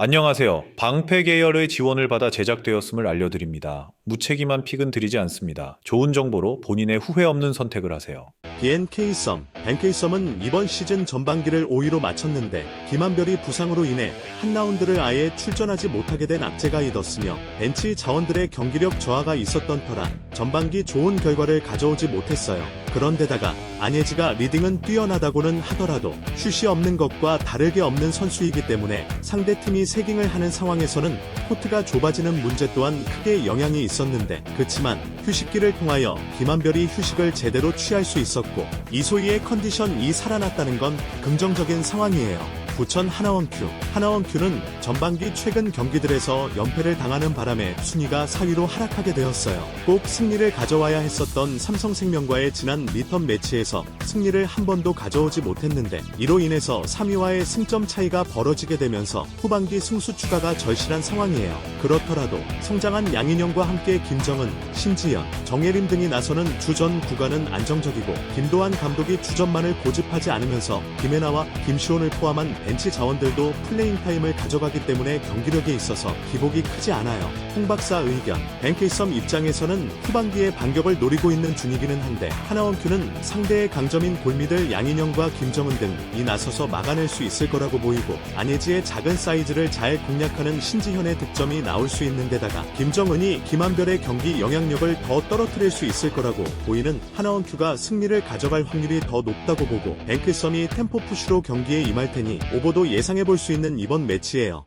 안녕하세요. 방패 계열의 지원을 받아 제작되었음을 알려드립니다. 무책임한 픽은 드리지 않습니다. 좋은 정보로 본인의 후회 없는 선택을 하세요. BNK 썸, NK 썸은 이번 시즌 전반기를 5위로 마쳤는데 김한별이 부상으로 인해 한 라운드를 아예 출전하지 못하게 된 악재가 있었으며 벤치 자원들의 경기력 저하가 있었던 터라 전반기 좋은 결과를 가져오지 못했어요. 그런데다가 안예지가 리딩은 뛰어나다고는 하더라도 슛이 없는 것과 다르게 없는 선수이기 때문에 상대팀이 세깅을 하는 상황에서는 코트가 좁아지는 문제 또한 크게 영향이 있었는데 그치만 휴식기를 통하여 김한별이 휴식을 제대로 취할 수 있었고 이소희의 컨디션이 살아났다는 건 긍정적인 상황이에요. 부천 하나원 큐. 하나원 큐는 전반기 최근 경기들에서 연패를 당하는 바람에 순위가 4위로 하락하게 되었어요. 꼭 승리를 가져와야 했었던 삼성생명과의 지난 리턴 매치에서 승리를 한 번도 가져오지 못했는데 이로 인해서 3위와의 승점 차이가 벌어지게 되면서 후반기 승수 추가가 절실한 상황이에요. 그렇더라도 성장한 양인영과 함께 김정은, 신지연, 정예림 등이 나서는 주전 구간은 안정적이고 김도환 감독이 주전만을 고집하지 않으면서 김혜나와 김시온을 포함한 벤치 자원들도 플레잉 타임을 가져가기 때문에 경기력에 있어서 기복이 크지 않아요. 홍 박사 의견. 벤케이썸 입장에서는 후반기에 반격을 노리고 있는 중이기는 한데 하나원큐는 상대의 강점인 골미들 양인영과 김정은 등이 나서서 막아낼 수 있을 거라고 보이고 안예지의 작은 사이즈를 잘 공략하는 신지현의 득점이 나올 수 있는 데다가 김정은이 김한별의 경기 영향력을 더 떨어뜨릴 수 있을 거라고 보이는 하나원큐가 승리를 가져갈 확률이 더 높다고 보고 뱅크썸이 템포 푸시로 경기에 임할 테니 오버도 예상해 볼 수 있는 이번 매치예요.